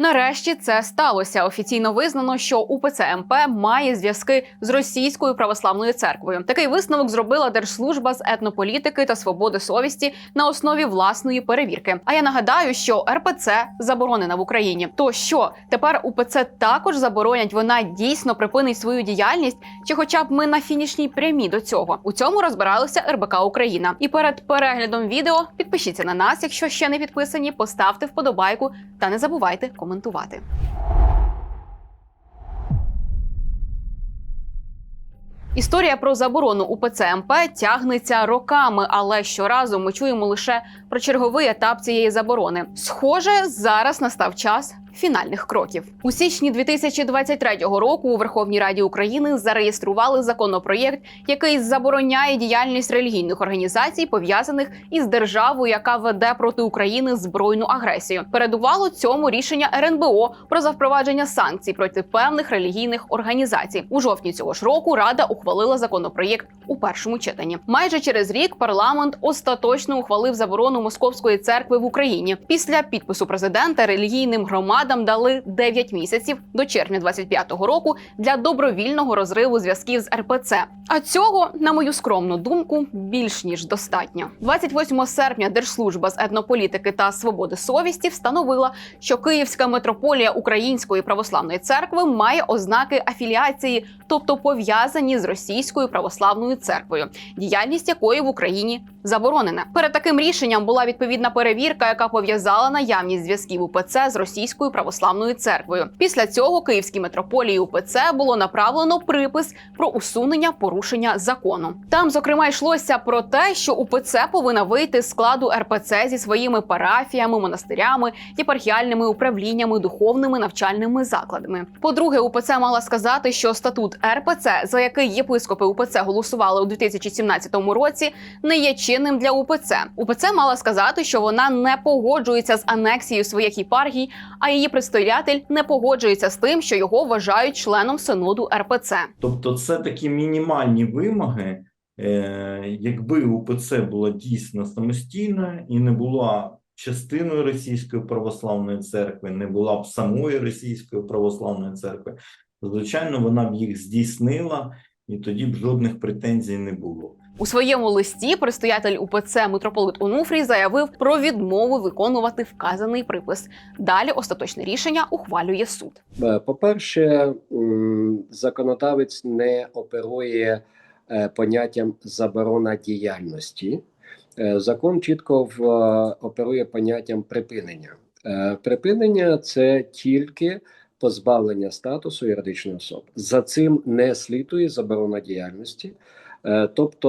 Нарешті це сталося. Офіційно визнано, що УПЦ МП має зв'язки з російською православною церквою. Такий висновок зробила Держслужба з етнополітики та свободи совісті на основі власної перевірки. А я нагадаю, що РПЦ заборонена в Україні. То що тепер УПЦ також заборонять? Вона дійсно припинить свою діяльність, чи хоча б ми на фінішній прямі до цього? У цьому розбиралася РБК Україна. І перед переглядом відео підпишіться на нас, якщо ще не підписані, поставте вподобайку та не забувайте коментувати. Історія про заборону УПЦ МП тягнеться роками, але щоразу ми чуємо лише про черговий етап цієї заборони. Схоже, зараз настав час. Фінальних кроків у січні 2023 року у Верховній Раді України зареєстрували законопроєкт, який забороняє діяльність релігійних організацій, пов'язаних із державою, яка веде проти України збройну агресію. Передувало цьому рішення РНБО про запровадження санкцій проти певних релігійних організацій. У жовтні цього ж року Рада ухвалила законопроєкт у першому читанні. Майже через рік парламент остаточно ухвалив заборону московської церкви в Україні. Після підпису президента релігійним громадам дали 9 місяців до червня 25-го року для добровільного розриву зв'язків з РПЦ. А цього, на мою скромну думку, більш ніж достатньо. 28 серпня Держслужба з етнополітики та свободи совісті встановила, що Київська митрополія Української православної церкви має ознаки афіліації, тобто пов'язані з російською православною церквою, діяльність якої в Україні заборонена. Перед таким рішенням була відповідна перевірка, яка пов'язала наявність зв'язків УПЦ з російською православною церквою. Після цього Київській митрополії УПЦ було направлено припис про усунення порушення закону. Там, зокрема, йшлося про те, що УПЦ повинна вийти з складу РПЦ зі своїми парафіями, монастирями, єпархіальними управліннями, духовними навчальними закладами. По-друге, УПЦ мала сказати, що статут РПЦ, за який єпископи УПЦ голосували у 2017 році, не є чинним для УПЦ. УПЦ мала сказати, що вона не погоджується з анексією своїх єпархій, а її представитель не погоджується з тим, що його вважають членом синоду РПЦ. Тобто, це такі мінімальні вимоги, е, якби УПЦ була дійсно самостійною і не була частиною Російської православної церкви, не була б самої Російської православної церкви, звичайно, вона б їх здійснила, і тоді б жодних претензій не було. У своєму листі предстоятель УПЦ митрополит Онуфрій заявив про відмову виконувати вказаний припис. Далі остаточне рішення ухвалює суд. Е, По-перше, законодавець не оперує е, поняттям заборона діяльності. Е, Закон чітко оперує поняттям припинення. Припинення це тільки позбавлення статусу юридичної особи. За цим не слідує заборона діяльності. Е, Тобто,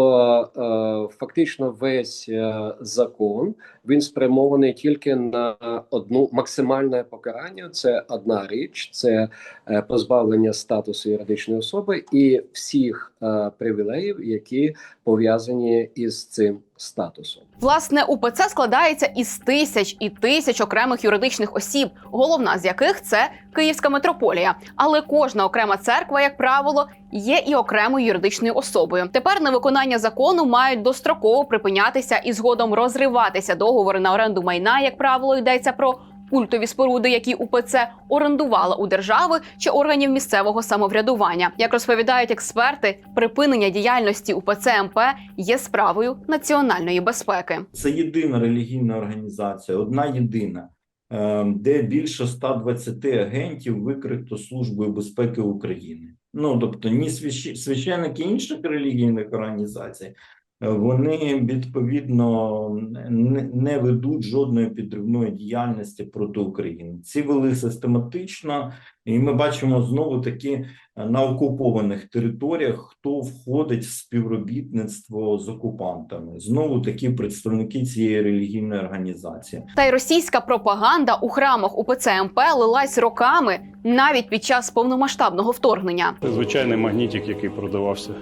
е, фактично, весь е, закон він спрямований тільки на одну максимальне покарання. Це одна річ, це е, позбавлення статусу юридичної особи і всіх е, привілеїв, які пов'язані із цим статусом. Власне, УПЦ складається із тисяч і тисяч окремих юридичних осіб, головна з яких це Київська митрополія. Але кожна окрема церква, як правило, є і окремою юридичною особою. Тепер на виконання закону мають достроково припинятися і згодом розриватися договори на оренду майна, як правило, йдеться про. Культові споруди, які УПЦ орендувала у держави чи органів місцевого самоврядування, як розповідають експерти, припинення діяльності УПЦ МП є справою національної безпеки. Це єдина релігійна організація, одна єдина, е, де більше 120 агентів викрито Службою безпеки України. Ну тобто, ні свящ- священники інших релігійних організацій, вони відповідно не, не ведуть жодної підривної діяльності проти України. Ці вели систематично, і ми бачимо знову таки е, на окупованих територіях, хто входить в співробітництво з окупантами. Знову такі представники цієї релігійної організації. Та й російська пропаганда у храмах УПЦ МП лилась роками навіть під час повномасштабного вторгнення. Звичайний магнітик, який продавався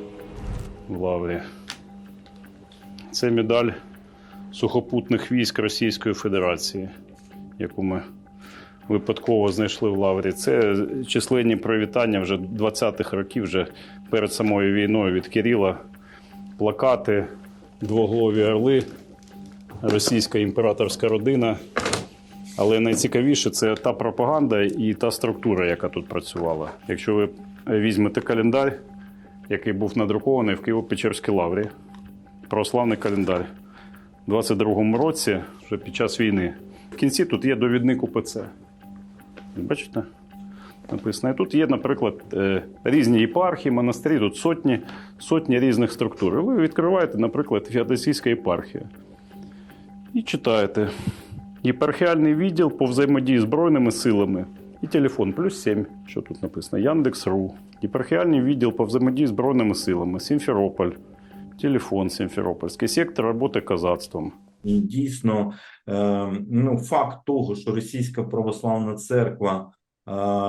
в Лаврі. Це медаль сухопутних військ Російської Федерації, яку ми випадково знайшли в Лаврі. Це численні привітання вже 20-х років, вже перед самою війною від Кирила. Плакати, двоголові орли, російська імператорська родина. Але найцікавіше це та пропаганда і та структура, яка тут працювала. Якщо ви візьмете календар, який був надрукований в Києво-Печерській лаврі, православний календар, у 22-му році, вже під час війни. В кінці тут є довідник УПЦ. Бачите? Написано. І тут є, наприклад, е, різні єпархії, монастирі, тут сотні, сотні різних структур. Ви відкриваєте, наприклад, Феодосійська єпархія. І читаєте. Єпархіальний відділ по взаємодії з Збройними силами. І телефон плюс 7, що тут написано, Яндекс.ру. Єпархіальний відділ по взаємодії з Збройними силами, Сімферополь. Телефон Сімферопольський, сектор роботи казацтвом. Дійсно, е, ну, факт того, що Російська православна церква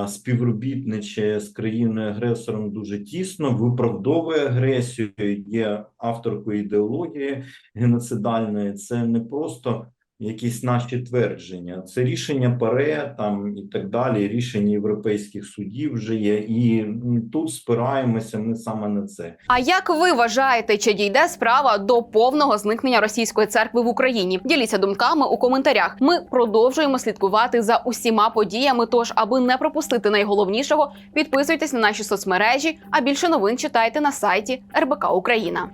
е, співробітничає з країною-агресором дуже тісно, виправдовує агресію, є авторкою ідеології геноцидальної. Це не просто якісь наші твердження, це рішення ПАРЕ там і так далі, рішення європейських судів вже є. І тут спираємося ми саме на це. А як ви вважаєте, чи дійде справа до повного зникнення російської церкви в Україні? Діліться думками у коментарях. Ми продовжуємо слідкувати за усіма подіями. Тож, аби не пропустити найголовнішого, підписуйтесь на наші соцмережі. А більше новин читайте на сайті РБК Україна.